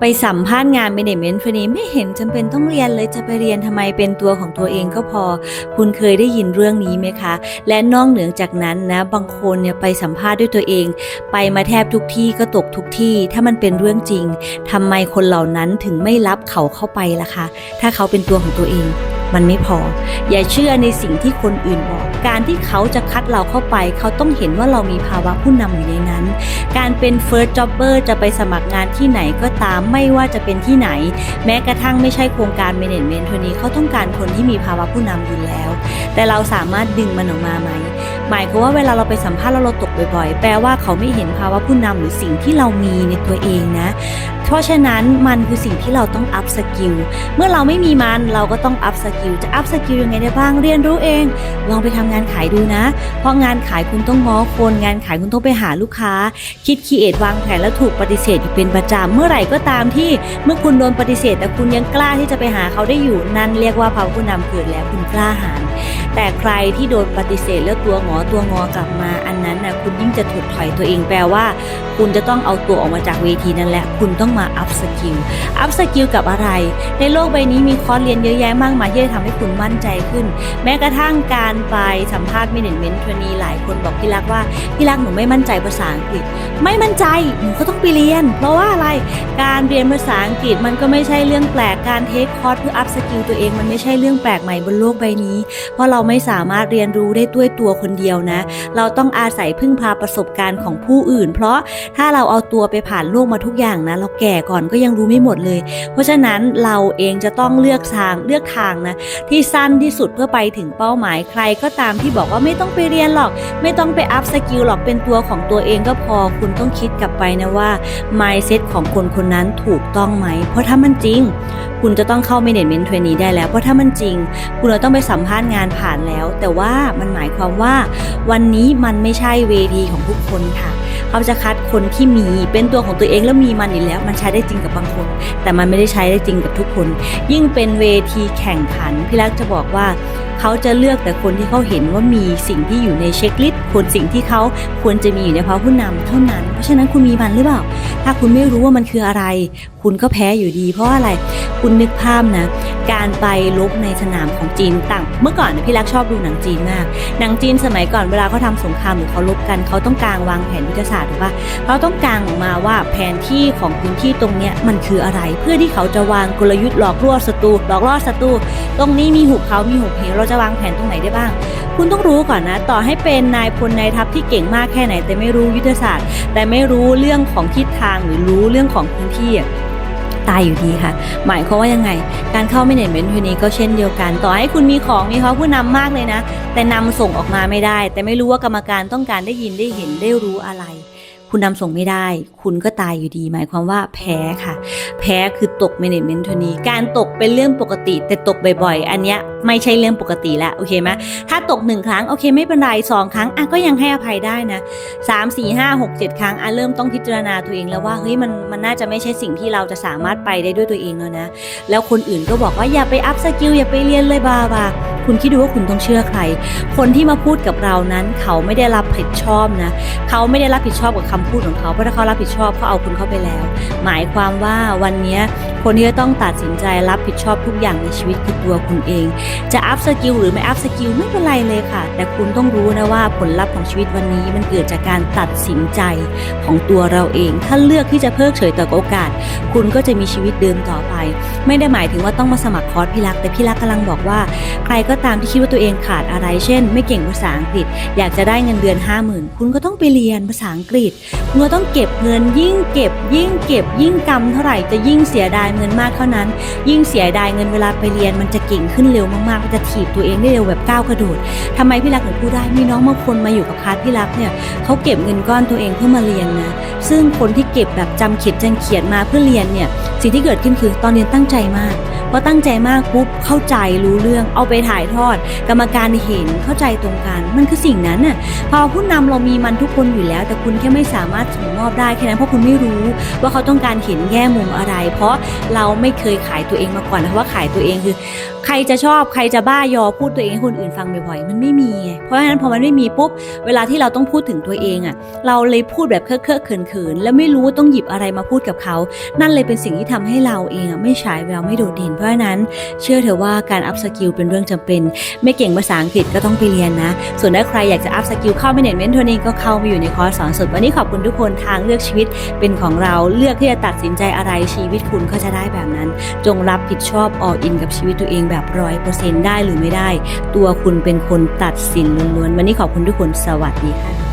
ไปสัมภาษณ์งาน Management ฟนีไม่เห็นจำเป็นต้องเรียนเลยจะไปเรียนทำไมเป็นตัวของตัวเองก็พอ คุณเคยได้ยินเรื่องนี้ไหมคะ และนอกเหนือจากนั้นนะ บางคนเนี่ยไปสัมภาษณ์ด้วยตัวเอง ไปมาแทบทุกที่ก็ตกทุกที่ ถ้ามันเป็นเรื่องจริงทำไมคนเหล่านั้นถึงไม่รับเขาเข้าไปล่ะคะ ถ้าเขาเป็นตัวของตัวเอง มันไม่พอ อย่าเชื่อในสิ่งที่คนอื่นบอก การที่เขาจะคัดเราเข้าไป เขาต้องเห็นว่าเรามีภาวะผู้นำอยู่ในนั้น การเป็น first jobber จะไปสมัครงานที่ไหนก็ตามไม่ว่าจะเป็นที่ไหน แม้กระทั่งไม่ใช่โครงการ management ตัวนี้เขาต้องการคนที่มีภาวะผู้นำอยู่แล้ว แต่เราสามารถดึงมันออกมาไหมหมายความว่าเวลาเราไปสัมภาษณ์แล้วเราตกบ่อยๆ แปลว่าเขาไม่เห็นภาวะผู้นำหรือสิ่งที่เรามีในตัวเองนะ เพราะฉะนั้นมันคือสิ่งที่เราต้อง up skill เมื่อเราไม่มีมันเราก็ต้อง up skill จะ up skill ยังไงได้บ้างเรียนรู้เอง ลองไปทำงานขายดูนะ เพราะงานขายคุณต้องง้อคน งานขายคุณต้องไปหาลูกค้า คิดคีเอทวางแผนแล้วถูกปฏิเสธอยู่เป็นประจำเมื่อไหร่ก็ตามที่ เมื่อคุณโดนปฏิเสธ แต่คุณยังกล้าที่จะไปหาเขาได้อยู่ นั่นเรียกว่าภาวะผู้นำเกิดแล้วคุณกล้าหาญแต่ใครที่โดนปฏิเสธแล้วตัวงอตัวงอกลับมา อันนั้นนะคุณยิ่งจะถดถอยตัวเองแปลว่า คุณจะต้องเอาตัวออกมาจากเวทีนั้นแหละคุณต้องมาอัพสกิล อัพสกิลกับอะไร ในโลกใบนี้มีคอร์สเรียนเยอะแยะมากมายที่จะทำให้คุณมั่นใจขึ้น แม้กระทั่งการไปสัมภาษณ์มิเนเมนต์ทรนีหลายคนบอกพี่รักว่าพี่รักหนูไม่มั่นใจภาษาอังกฤษ ไม่มั่นใจหนูก็ต้องไปเรียน เพราะว่าอะไรการเรียนภาษาอังกฤษมันก็ไม่ใช่เรื่องแปลกการเทคคอร์สเพื่ออัพสกิลตัวเองมันไม่ใช่เรื่องแปลกใหม่บนโลกใบนี้ เพราะเราไม่สามารถเรียนรู้ได้ด้วยตัวคนเดียวนะ เราต้องอาศัยพึ่งพาประสบการณ์ของผู้อื่น เพราะถ้าเราเอาตัวไปผ่านโลกมาทุกอย่างนะเราแก่ก่อนก็ยังรู้ไม่หมดเลย เพราะฉะนั้นเราเองจะต้องเลือกทางเลือกทางนะที่สั้นที่สุดเพื่อไปถึงเป้าหมายใครก็ตามที่บอกว่าไม่ต้องไปเรียนหรอก ไม่ต้องไปอัพสกิลหรอกเป็นตัวของตัวเองก็พอคุณต้องคิดกลับไปนะว่า mindset ของคนคนนั้นถูกต้องไหม เพราะถ้ามันจริง คุณจะต้องเข้า management trainee ได้แล้วเพราะถ้ามันจริง คุณจะต้องไปสัมภาษณ์งานผ่านแล้ว แต่ว่ามันหมายความว่า วันนี้มันไม่ใช่เวทีของทุกคนค่ะ เขาจะคัดคนที่มีเป็นตัวของตัวเองแล้วมีมันอยู่แล้ว มันใช้ได้จริงกับบางคน แต่มันไม่ได้ใช้ได้จริงกับทุกคน ยิ่งเป็นเวทีแข่งขันพี่รักจะบอกว่าเขาจะเลือกแต่คนที่เขาเห็นว่ามีสิ่งที่อยู่ในเช็คลิสต์คนสิ่งที่เขาควรจะมีอยู่ในภาวะผู้นำเท่านั้น เพราะฉะนั้นคุณมีมันหรือเปล่า ถ้าคุณไม่รู้ว่ามันคืออะไร คุณก็แพ้อยู่ดี เพราะอะไร คุณนึกภาพนะ การไปลบในสนามของจีนต่าง เมื่อก่อนพี่รักชอบดูหนังจีนมาก หนังจีนสมัยก่อนเวลาเขาทำสงครามหรือเขาลบกันเขาต้องกางวางแผนยุทธศาสตร์ถูกปะเขาต้องกางออกมาว่าแผนที่ของพื้นที่ตรงเนี้ยมันคืออะไร เพื่อที่เขาจะวางกลยุทธ์หลอกล่อศัตรูหลอกล่อศัตรูตรงนี้มีหุบเขา มีหุบเหวเราจะวางแผนตรงไหนได้บ้าง คุณต้องรู้ก่อนนะ ต่อให้เป็นนายพลนายทัพที่เก่งมากแค่ไหน แต่ไม่รู้ยุทธศาสตร์ แต่ไม่รู้เรื่องของทิศทางหรือรู้เรื่องของพื้นที่ ตายอยู่ดีค่ะ หมายความว่ายังไง การเข้าไม่เน็ตเมนต์นี้ก็เช่นเดียวกัน ต่อให้คุณมีของมีเขาผู้นำมากเลยนะ แต่นำส่งออกมาไม่ได้ แต่ไม่รู้ว่ากรรมการต้องการได้ยินได้เห็นได้รู้อะไร คุณนำส่งไม่ได้ คุณก็ตายอยู่ดี หมายความว่าแพ้ค่ะ แพ้คือตก management ทนี้ การตกเป็นเรื่องปกติ แต่ตกบ่อยๆ อันเนี้ยไม่ใช่เรื่องปกติละโอเคไหมถ้าตกหนึ่งครั้งโอเคไม่เป็นไรสองครั้งอะก็ยังให้อภัยได้นะสามสี่ห้าหกเจ็ดครั้งอะเริ่มต้องพิจารณาตัวเองแล้วว่าเฮ้ยมันมันน่าจะไม่ใช่สิ่งที่เราจะสามารถไปได้ด้วยตัวเองแล้วนะ แล้วคนอื่นก็บอกว่าอย่าไปอัพสกิลอย่าไปเรียนเลยบาบาคุณคิดดูว่าคุณต้องเชื่อใคร คนที่มาพูดกับเรานั้น เขาไม่ได้รับผิดชอบนะ เขาไม่ได้รับผิดชอบกับคำพูดของเขาเพราะถ้าเขารับผิดชอบเขาเอาคุณเข้าไปแล้ว หมายความว่าวันนี้คนที่จะต้องตัดสินใจรับผิดชอบทุกอย่างในชีวิตคือตัวคุณเอง จะอัพสกิลหรือไม่อัพสกิลไม่เป็นไรเลยค่ะ แต่คุณต้องรู้นะว่าผลลัพธ์ของชีวิตวันนี้มันเกิดจากการตัดสินใจของตัวเราเอง ถ้าเลือกที่จะเพิกเฉยต่อโอกาส คุณก็จะมีชีวิตเดิมต่อไป ไม่ได้หมายถึงว่าต้องมาสมัครคอร์สพี่รัก แต่พี่รักกำลังบอกว่า ใครก็ตามที่คิดว่าตัวเองขาดอะไร เช่น ไม่เก่งภาษาอังกฤษ อยากจะได้เงินเดือน 5 0,000 คุณก็ต้องไปเรียนภาษาอังกฤษคุณก็ต้องเก็บเงินยิ่งเก็บ ยิ่งเก็บ ยิ่งกำเท่าไหร่จะยิ่งเสียดายเงินมากเท่านั้น ยิ่งเสียดายเงินเวลาไปเรียนมันจะเก่งขึ้นเร็วมากๆมันจะถีบตัวเองได้เร็วแบบก้าวกระโดดทำไมพี่รักถึงพูดได้มีน้องบางคนมาอยู่กับคลาสพี่รักเนี่ยเขาเก็บเงินก้อนตัวเองเพื่อมาเรียนนะซึ่งคนที่เก็บแบบจำเขียนจังเขียนมาเพื่อเรียนเนี่ยสิ่งที่เกิดขึ้นคือตอนเรียนตั้งใจมาก พอตั้งใจมากปุ๊บเข้าใจรู้เรื่องเอาไปถ่ายทอด กรรมการเห็นเข้าใจตรงกันมันคือสิ่งนั้นน่ะพอผู้นำเรามีมันทุกคนอยู่แล้ว แต่คุณแค่ไม่สามารถส่งมอบได้แค่นั้นเพราะคุณไม่รู้ว่าเขาต้องการเห็นแง่มุมอะไร เพราะเราไม่เคยขายตัวเองมาก่อนนะคะว่าขายตัวเองคือใครจะชอบใครจะบ้ายอพูดตัวเองให้คนอื่นฟังบ่อยๆมันไม่มี เพราะฉะนั้นพอมันไม่มีปุ๊บเวลาที่เราต้องพูดถึงตัวเองอะเราเลยพูดแบบเคอะเคอะเขินเขินๆแล้วไม่รู้ว่าต้องหยิบอะไรมาพูดกับเขา นั่นเลยเป็นสิ่งที่ทำให้เราเองอะไม่ฉายแววไม่โดดเด่นเพราะฉะนั้น เชื่อเถอะว่าการอัพสกิลเป็นเรื่องจำเป็น ไม่เก่งภาษาอังกฤษก็ต้องไปเรียนนะ ส่วนถ้าใครอยากจะอัพสกิลเข้า management training ก็เข้ามาอยู่ในคอร์สสอนสดวันนี้ขอบคุณทุกคนทางเลือกชีวิตเป็นของเราเลือกที่จะตัดสินใจอะไรชีวิตคุณก็จะได้แบบนั้น จงรับผิดชอบ all in กับชีวิตตัวเองแบบร้อยเปอร์เซ็นต์ได้หรือไม่ได้ ตัวคุณเป็นคนตัดสินล้วนๆ วันนี้ขอบคุณทุกคน สวัสดีค่ะ